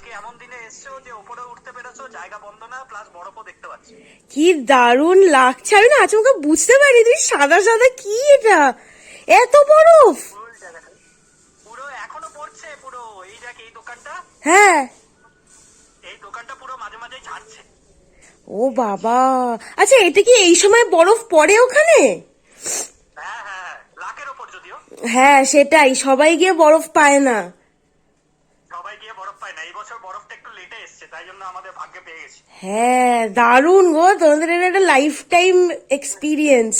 আজকে এমন দিনে এসছো যে উপরে উঠতে পেরেছ জায়গা বন্ধ না প্লাস বরফও দেখতে পাচ্ছি। কি দারুণ লাগছে আমি না আচমকা বুঝতে পারি তুই সাদা সাদা কি এটা? এত বরফ! পুরো এখনও পড়ছে পুরো এই দেখ এই দোকানটা। হ্যাঁ। এই দোকানটা পুরো মাঝে মাঝে ঝাড়ছে। ও বাবা! আচ্ছা এটা কি এই সময় বরফ পড়ে ওখানে? হ্যাঁ হ্যাঁ হ্যাঁ লাখের ওপর যদিও। হ্যাঁ সেটাই সবাই গিয়ে বরফ পায় না সবাই গিয়ে বরফ পায় আমাদের হ্যাঁ দারুণ গো তোমাদের এটা লাইফ টাইম এক্সপিরিয়েন্স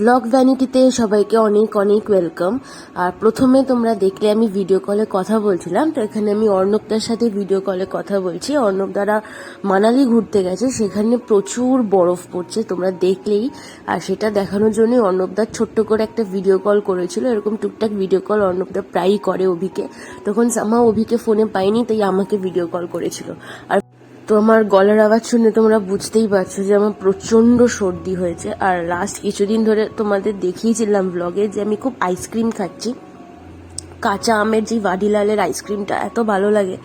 ব্লগ ভ্যানিটিতে সবাইকে অনেক অনেক ওয়েলকাম। আর প্রথমে তোমরা দেখলে আমি ভিডিও কলে কথা বলছিলাম, তো এখানে আমি অর্ণবদার সাথে ভিডিও কলে কথা বলছি। অর্ণব দ্বারা মানালি ঘুরতে গেছে, সেখানে প্রচুর বরফ পড়ছে, তোমরা দেখলেই। আর সেটা দেখানোর জন্য অর্ণবদার ছোট্ট করে একটা ভিডিও কল করেছিল, এরকম টুকটাক ভিডিও কল অর্ণবদা প্রায়ই করে অভিকে। তখন সামা অভিকে ফোনে পাইনি, তাই আমাকে ভিডিও কল করেছিল। আর তো আমার গলার আওয়াজ শুনে তোমরা বুঝতেই পারছ যে আমার প্রচণ্ড সর্দি হয়েছে। আর লাস্ট কিছুদিন ধরে তোমাদের দেখিয়েছিলাম ব্লগে যে আমি খুব আইসক্রিম খাচ্ছি। কাঁচা আমের যে ভাডিলালের আইসক্রিমটা এত ভালো লাগে।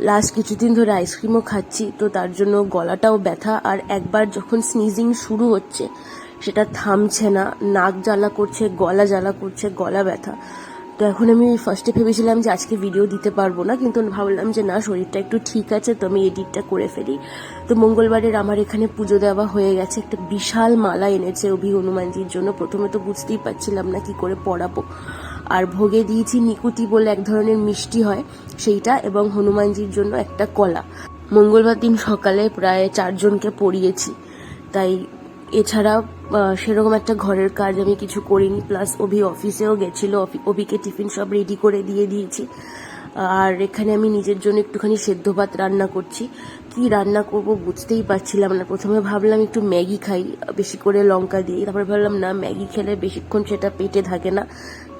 লাস্ট কিছুদিন ধরে আইসক্রিমও খাচ্ছি, তো তার জন্য গলাটাও ব্যথা। আর একবার যখন স্নিজিং শুরু হচ্ছে, সেটা থামছে না, নাক জ্বালা করছে, গলা জ্বালা করছে, গলা ব্যথা। তো এখন আমি ফার্স্টে ভেবেছিলাম যে আজকে ভিডিও দিতে পারব না, কিন্তু ভাবলাম যে না, শরীরটা একটু ঠিক আছে, তো আমি এডিটটা করে ফেলি। তো মঙ্গলবারের আমার এখানে পুজো দেওয়া হয়ে গেছে, একটা বিশাল মালা এনেছে অভি হনুমানজির জন্য। প্রথমে তো বুঝতেই পারছিলাম না কি করে পড়াবো আর ভোগে দিয়েছি নিকুতি বলে এক ধরনের মিষ্টি হয়, সেইটা এবং হনুমানজির জন্য একটা কলা। মঙ্গলবার দিন সকালে প্রায় চারজনকে পড়িয়েছি তাই এছাড়া সেরকম একটা ঘরের কাজ আমি কিছু করিনি প্লাস অভি অফিসেও গেছিল অভিকে টিফিন সব রেডি করে দিয়ে দিয়েছি। আর এখানে আমি নিজের জন্য একটুখানি সেদ্ধ ভাত রান্না করছি। কি রান্না করব বুঝতেই পারছিলাম না। প্রথমে ভাবলাম একটু ম্যাগি খাই, বেশি করে লঙ্কা দিয়ে। তারপরে ভাবলাম, না, ম্যাগি খেলে বেশিক্ষণ সেটা পেটে থাকে না।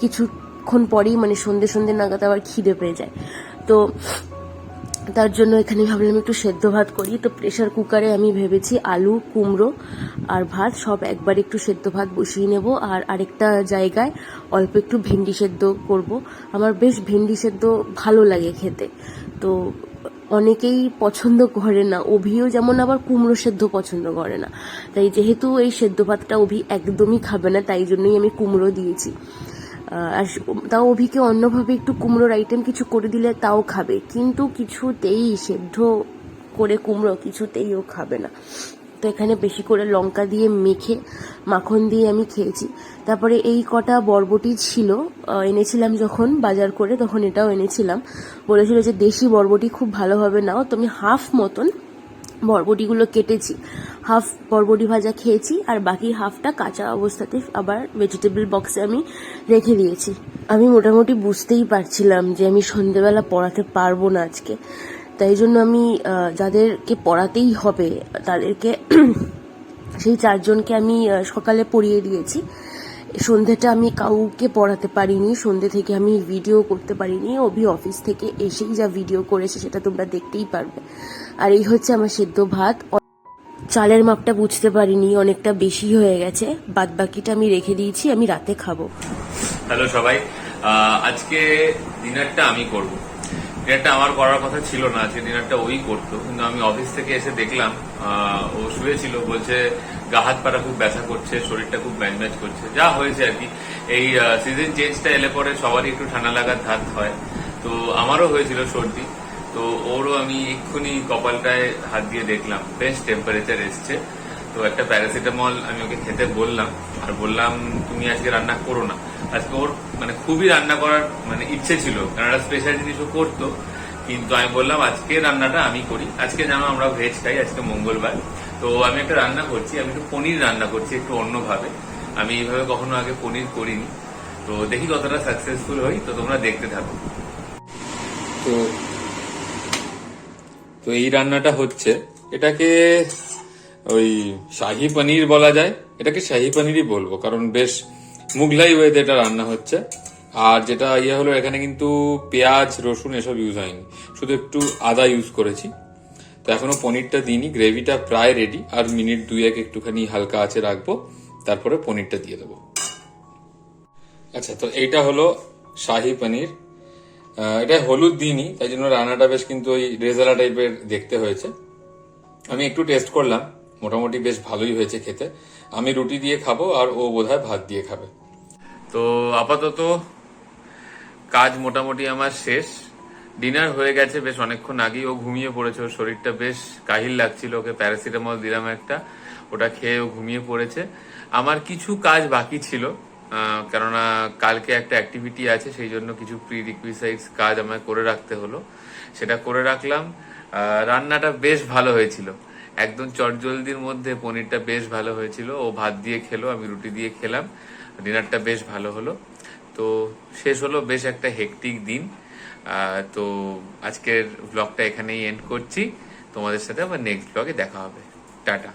কিছুক্ষণ পরেই মানে সন্ধে সন্ধে নাগাদ আবার খিদে পেয়ে যায়। তো তার জন্য এখানে ভাবলাম একটু সেদ্ধ ভাত করি। তো প্রেশার কুকারে আমি ভেবেছি আলু, কুমড়ো আর ভাত সব একবার একটু সেদ্ধ ভাত বসিয়ে নেব। আর আরেকটা জায়গায় অল্প একটু ভেন্ডি সেদ্ধ করব। আমার বেশ ভেন্ডি সেদ্ধ ভালো লাগে খেতে। তো অনেকেই পছন্দ করে না। অভিও যেমন আবার কুমড়ো সেদ্ধ পছন্দ করে না। তাই যেহেতু এই সেদ্ধ ভাতটা অভি একদমই খাবে না, তাই জন্যই আমি কুমড়ো দিয়েছি। আর তাও অভিকে অন্যভাবে একটু কুমড়োর আইটেম কিছু করে দিলে তাও খাবে। কিন্তু কিছুতেই সেদ্ধ করে কুমড়ো কিছুতেই ও খাবে না। তো এখানে বেশি করে লঙ্কা দিয়ে মেখে, মাখন দিয়ে আমি খেয়েছি। তারপরে এই কটা বরবটি ছিল এনেছিলাম যখন বাজার করে, তখন এটাও এনেছিলাম। বলেছিল যে দেশি বরবটি খুব ভালোভাবে নাও। তো আমি হাফ মতন বরবটিগুলো কেটেছি। হাফ বরবটি ভাজা খেয়েছি, আর বাকি হাফটা কাঁচা অবস্থাতে আবার ভেজিটেবল বক্সে আমি রেখে দিয়েছি। আমি মোটামুটি বুঝতেই পারছিলাম যে আমি সন্ধেবেলা পড়াতে পারব না আজকে। তাই জন্য আমি যাদেরকে পড়াতেই হবে, তাদেরকে সেই চারজনকে আমি সকালে পড়িয়ে দিয়েছি। সন্ধ্যেটা আমি কাউকে পড়াতে পারিনি সন্ধ্যে থেকে আমি ভিডিও করতে পারিনি, অভি অফিস থেকে এসেই যা ভিডিও করেছে সেটা তোমরা দেখতেই পারবে। আর এই হচ্ছে আমার সেদ্ধ ভাত। চালের মাপটা বুঝতে পারিনি, অনেকটা বেশি হয়ে গেছে। বাদ বাকিটা আমি রেখে দিয়েছি, আমি রাতে খাব। হ্যালো সবাই আজকে ডিনারটা আমি করব। ডিনারটা আমার করার কথা ছিল না, আজকে ডিনারটা ওই করতো, কিন্তু আমি অফিস থেকে এসে দেখলাম ও শুয়েছিল, বলছে গা হাত পাটা খুব ব্যথা করছে, শরীরটা খুব ম্যাচ করছে। যা হয়েছে আর কি, এই সিজন চেঞ্জটা এলে পরে সবারই একটু ঠান্ডা লাগার ধাত হয়। তো আমারও হয়েছিল সর্দি, তো ওরও আমি এক্ষুনি কপালটায় হাত দিয়ে দেখলাম। বেশ টেম্পারেচার এসছে। তো একটা প্যারাসিটামল আমি ওকে খেতে বললাম। আর বললাম, তুমি আজকে রান্না করো না। আজকে ওর মানে খুবই রান্না করার মানে ইচ্ছে ছিল। কারণ একটা স্পেশাল জিনিসও করতো। কিন্তু আমি বললাম, আজকে রান্নাটা আমি করি। আজকে জানো আমরা ভেজ খাই, আজকে মঙ্গলবার। তো আমি একটা রান্না করছি, আমি একটু পনির রান্না করছি একটু অন্যভাবে। আমি এইভাবে কখনো আগে পনির করিনি। তো দেখি কতটা সাকসেসফুল হই। তো তোমরা দেখতে থাকো। তো তো এই রান্নাটা হচ্ছে। এটাকে ওই শাহি পনির বলা যায়। এটাকে শাহি পনিরই বলব, কারণ বেশ মুঘলাই ওয়েতে এটা রান্না হচ্ছে। আর যেটা ইয়ে হলো, এখানে কিন্তু পেঁয়াজ, রসুন এসব ইউজ হয়নি। শুধু একটু আদা ইউজ করেছি। তো এখনও পনিরটা দিইনি, গ্রেভিটা প্রায় রেডি আর মিনিট দুই এক একটুখানি হালকা আছে রাখব, তারপরে পনিরটা দিয়ে দেবো। আচ্ছা তো এইটা হলো শাহি পনির। এটা হলুদ দিইনি, তাই জন্য রান্নাটা বেশ কিন্তু ওই রেজালা টাইপের দেখতে হয়েছে। আমি একটু টেস্ট করলাম, মোটামুটি বেশ ভালোই হয়েছে খেতে। আমি রুটি দিয়ে খাব আর ও বোধহয় ভাত দিয়ে খাবে। তো আপাতত কাজ মোটামুটি আমার শেষ। ডিনার হয়ে গেছে বেশ অনেকক্ষণ আগেই, ও ঘুমিয়ে পড়েছে, ওর শরীরটা বেশ কাহিল লাগছিল, ওকে প্যারাসিটামল দিলাম একটা, ওটা খেয়ে ও ঘুমিয়ে পড়েছে। আমার কিছু কাজ বাকি ছিল কেননা কালকে একটা অ্যাক্টিভিটি আছে, সেই জন্য কিছু প্রি রিকুইসাইটস কাজ আমায় করে রাখতে হলো। সেটা করে রাখলাম। রান্নাটা বেশ ভালো হয়েছিল। একদম চটজলদির মধ্যে পনিরটা বেশ ভালো হয়েছিল। ও ভাত দিয়ে খেলো, আমি রুটি দিয়ে খেলাম। ডিনারটা বেশ ভালো হলো। তো শেষ হলো বেশ একটা হেকটিক দিন। তো আজকের ব্লগটা এখানেই এন্ড করছি। তোমাদের সাথে আবার নেক্সট ব্লগে দেখা হবে। টাটা।